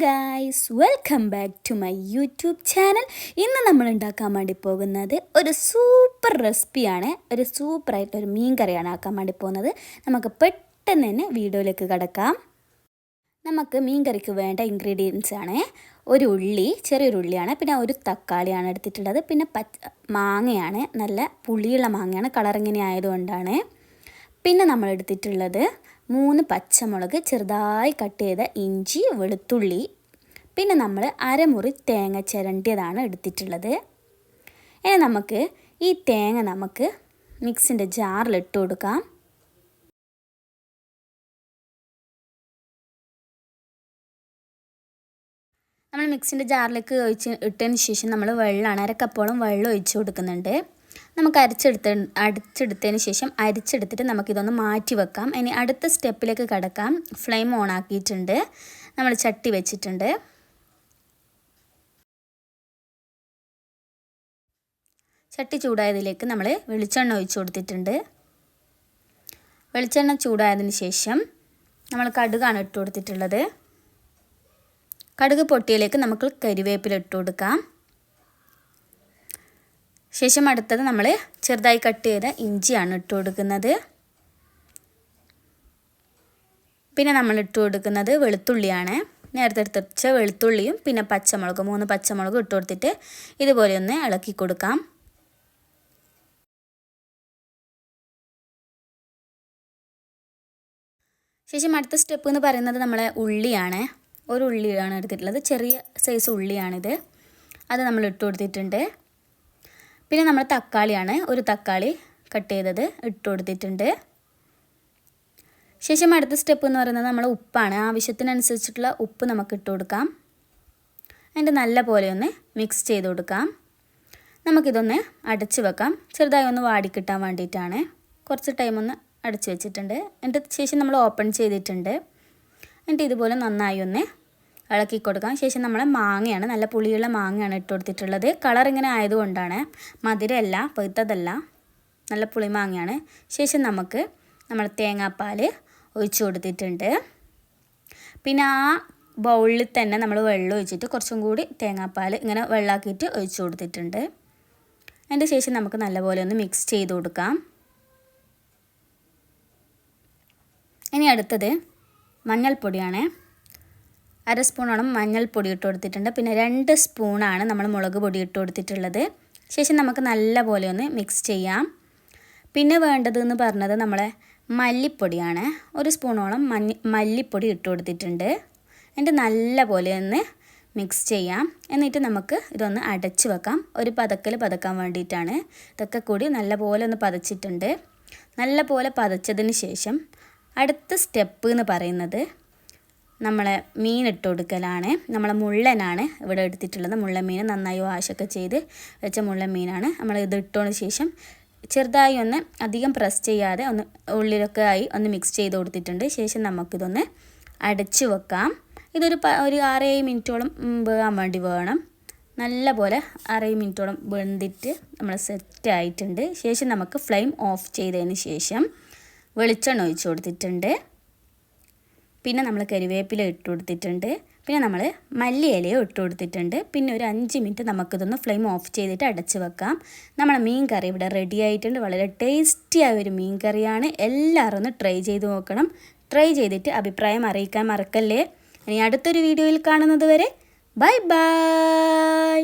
Guys welcome back to my YouTube channel ഇന്ന് നമ്മൾ ഉണ്ടാക്കാൻ വേണ്ടി പോകുന്നത് ഒരു സൂപ്പർ റെസിപ്പിയാണ് ഒരു സൂപ്പറായിട്ട് ഒരു മീൻ കറിയാണ് ആക്കാൻ വേണ്ടി പോകുന്നത്. നമുക്ക് പെട്ടെന്ന് തന്നെ വീഡിയോയിലേക്ക് കിടക്കാം. നമുക്ക് മീൻ കറിക്ക് വേണ്ട ഇൻഗ്രീഡിയൻസ് ആണ്. ഒരു ഉള്ളി ചെറിയൊരു ഉള്ളിയാണ്. പിന്നെ ഒരു തക്കാളിയാണ് എടുത്തിട്ടുള്ളത്. പിന്നെ പച്ച മാങ്ങയാണ്. നല്ല പുളിയുള്ള മാങ്ങയാണ്. കളർ ഇങ്ങനെ ആയതുകൊണ്ടാണ്. പിന്നെ നമ്മൾ എടുത്തിട്ടുള്ളത് മൂന്ന് പച്ചമുളക് ചെറുതായി കട്ട് ചെയ്ത ഇഞ്ചി വെളുത്തുള്ളി. പിന്നെ നമ്മൾ അരമുറി തേങ്ങ ചിരണ്ടിയതാണ് എടുത്തിട്ടുള്ളത്. ഇനി നമുക്ക് ഈ തേങ്ങ നമുക്ക് മിക്സിന്റെ ജാറിലിട്ട് കൊടുക്കാം. നമ്മൾ മിക്സിന്റെ ജാറിലേക്ക് ഒഴിച്ച് ഇട്ടതിന് ശേഷം നമ്മൾ വെള്ളമാണ് അരക്കപ്പോളം വെള്ളം ഒഴിച്ച് കൊടുക്കുന്നുണ്ട്. നമുക്ക് അരച്ചെടുത്ത അടിച്ചെടുത്തതിന് ശേഷം അരിച്ചെടുത്തിട്ട് നമുക്കിതൊന്ന് മാറ്റി വെക്കാം. ഇനി അടുത്ത സ്റ്റെപ്പിലേക്ക് കിടക്കാം. ഫ്ലെയിം ഓൺ ആക്കിയിട്ടുണ്ട്. നമ്മൾ ചട്ടി വെച്ചിട്ടുണ്ട്. ചട്ടി ചൂടായതിലേക്ക് നമ്മൾ വെളിച്ചെണ്ണ ഒഴിച്ചു കൊടുത്തിട്ടുണ്ട്. വെളിച്ചെണ്ണ ചൂടായതിന് ശേഷം നമ്മൾ കടുകാണ് ഇട്ട് കൊടുത്തിട്ടുള്ളത്. കടുക് പൊട്ടിയിലേക്ക് നമുക്ക് കരിവേപ്പില ഇട്ട് കൊടുക്കാം. ശേഷം അടുത്തത് നമ്മൾ ചെറുതായി കട്ട് ചെയ്ത ഇഞ്ചിയാണ് ഇട്ട് കൊടുക്കുന്നത്. പിന്നെ നമ്മൾ ഇട്ട് കൊടുക്കുന്നത് വെളുത്തുള്ളിയാണ്. നേരത്തെ എടുത്തുവച്ച വെളുത്തുള്ളിയും പിന്നെ പച്ചമുളക് മൂന്ന് പച്ചമുളകും ഇട്ട് കൊടുത്തിട്ട് ഇതുപോലെ ഒന്ന് ഇളക്കി കൊടുക്കാം. ശേഷം അടുത്ത സ്റ്റെപ്പ് എന്ന് പറയുന്നത് നമ്മളെ ഉള്ളിയാണ്. ഒരു ഉള്ളിയാണ് എടുത്തിട്ടുള്ളത്. ചെറിയ സൈസ് ഉള്ളിയാണിത്. അത് നമ്മൾ ഇട്ട് കൊടുത്തിട്ടുണ്ട്. പിന്നെ നമ്മൾ തക്കാളിയാണ് ഒരു തക്കാളി കട്ട് ചെയ്തത് ഇട്ട് കൊടുത്തിട്ടുണ്ട്. ശേഷം അടുത്ത സ്റ്റെപ്പ് എന്ന് പറയുന്നത് നമ്മൾ ഉപ്പാണ്. ആവശ്യത്തിനനുസരിച്ചിട്ടുള്ള ഉപ്പ് നമുക്ക് ഇട്ട് കൊടുക്കാം. അതിന്റെ നല്ല പോലെ ഒന്ന് മിക്സ് ചെയ്ത് കൊടുക്കാം. നമുക്കിതൊന്ന് അടച്ച് വെക്കാം. ചെറുതായി ഒന്ന് വാടിക്കിട്ടാൻ വേണ്ടിയിട്ടാണ്. കുറച്ച് ടൈം ഒന്ന് അടച്ച് വെച്ചിട്ടുണ്ട്. എന്നിട്ട് ശേഷം നമ്മൾ ഓപ്പൺ ചെയ്തിട്ടുണ്ട്. എന്നിട്ട് ഇതുപോലെ നന്നായി ഒന്ന് ഇളക്കി കൊടുക്കാം ശേഷം നമ്മൾ മാങ്ങയാണ് നല്ല പുളിയുള്ള മാങ്ങയാണ് ഇട്ട് കൊടുത്തിട്ടുള്ളത് കളർ ഇങ്ങനെ ആയതുകൊണ്ടാണ് മധുരമല്ല പഴുത്തതല്ല നല്ല പുളി മാങ്ങയാണ്. ശേഷം നമുക്ക് നമ്മൾ തേങ്ങാപ്പാൽ ഒഴിച്ച് കൊടുത്തിട്ടുണ്ട്. പിന്നെ ആ ബൗളിൽ തന്നെ നമ്മൾ വെള്ളം ഒഴിച്ചിട്ട് കുറച്ചും കൂടി തേങ്ങാപ്പാൽ ഇങ്ങനെ വെള്ളമാക്കിയിട്ട് ഒഴിച്ചു കൊടുത്തിട്ടുണ്ട്. അതിന്റെ ശേഷം നമുക്ക് നല്ലപോലെ ഒന്ന് മിക്സ് ചെയ്ത് കൊടുക്കാം. ഇനി അടുത്തത് മഞ്ഞൾപ്പൊടിയാണ്. അര സ്പൂണോളം മഞ്ഞൾപ്പൊടി ഇട്ട് കൊടുത്തിട്ടുണ്ട്. പിന്നെ രണ്ട് സ്പൂണാണ് നമ്മൾ മുളക് പൊടി ഇട്ട് കൊടുത്തിട്ടുള്ളത്. ശേഷം നമുക്ക് നല്ല പോലെ ഒന്ന് മിക്സ് ചെയ്യാം. പിന്നെ വേണ്ടതെന്ന് പറഞ്ഞത് നമ്മളെ മല്ലിപ്പൊടിയാണ്. ഒരു സ്പൂണോളം മഞ്ഞ മല്ലിപ്പൊടി ഇട്ട് കൊടുത്തിട്ടുണ്ട്. എന്നിട്ട് നല്ല പോലെ ഒന്ന് മിക്സ് ചെയ്യാം. എന്നിട്ട് നമുക്ക് ഇതൊന്ന് അടച്ച് വെക്കാം. ഒരു പതക്കൽ പതക്കാൻ വേണ്ടിയിട്ടാണ്. ഇതൊക്കെ കൂടി നല്ല പോലെ ഒന്ന് പതച്ചിട്ടുണ്ട്. നല്ല പോലെ പതച്ചതിന് ശേഷം അടുത്ത സ്റ്റെപ്പ് എന്ന് പറയുന്നത് നമ്മളെ മീൻ ഇട്ട് കൊടുക്കലാണ്. നമ്മളെ മുള്ളനാണ് ഇവിടെ എടുത്തിട്ടുള്ളത്. മുള്ളമീൻ നന്നായി വാഷൊക്കെ ചെയ്ത് വെച്ച മുള്ളമീനാണ് നമ്മൾ ഇത് ഇട്ടതിന് ശേഷം ചെറുതായി ഒന്ന് അധികം പ്രസ് ചെയ്യാതെ ഒന്ന് ഉള്ളിലൊക്കെ ആയി ഒന്ന് മിക്സ് ചെയ്ത് കൊടുത്തിട്ടുണ്ട്. ശേഷം നമുക്കിതൊന്ന് അടച്ച് വെക്കാം. ഇതൊരു പ ഒരു ആറേഴ് മിനിറ്റോളം വേകാൻ വേണ്ടി വേണം. നല്ല പോലെ ആറേഴ് മിനിറ്റോളം വെന്തിട്ട് നമ്മൾ സെറ്റ് ആയിട്ടുണ്ട്. ശേഷം നമുക്ക് ഫ്ലെയിം ഓഫ് ചെയ്തതിന് ശേഷം വെളിച്ചെണ്ണ ഒഴിച്ച് കൊടുത്തിട്ടുണ്ട്. പിന്നെ നമ്മൾ കരിവേപ്പില ഇട്ട് കൊടുത്തിട്ടുണ്ട്. പിന്നെ നമ്മൾ മല്ലിയിലയും ഇട്ട് കൊടുത്തിട്ടുണ്ട്. പിന്നെ ഒരു അഞ്ച് മിനിറ്റ് നമുക്കിതൊന്ന് ഫ്ലെയിം ഓഫ് ചെയ്തിട്ട് അടച്ച് വെക്കാം. നമ്മളെ മീൻ കറി ഇവിടെ റെഡി ആയിട്ടുണ്ട്. വളരെ ടേസ്റ്റിയായ ഒരു മീൻ കറിയാണ്. എല്ലാവരും ഒന്ന് ട്രൈ ചെയ്ത് നോക്കണം. ട്രൈ ചെയ്തിട്ട് അഭിപ്രായം അറിയിക്കാൻ മറക്കല്ലേ. ഇനി അടുത്തൊരു വീഡിയോയിൽ കാണുന്നത് വരെ ബൈ ബൈ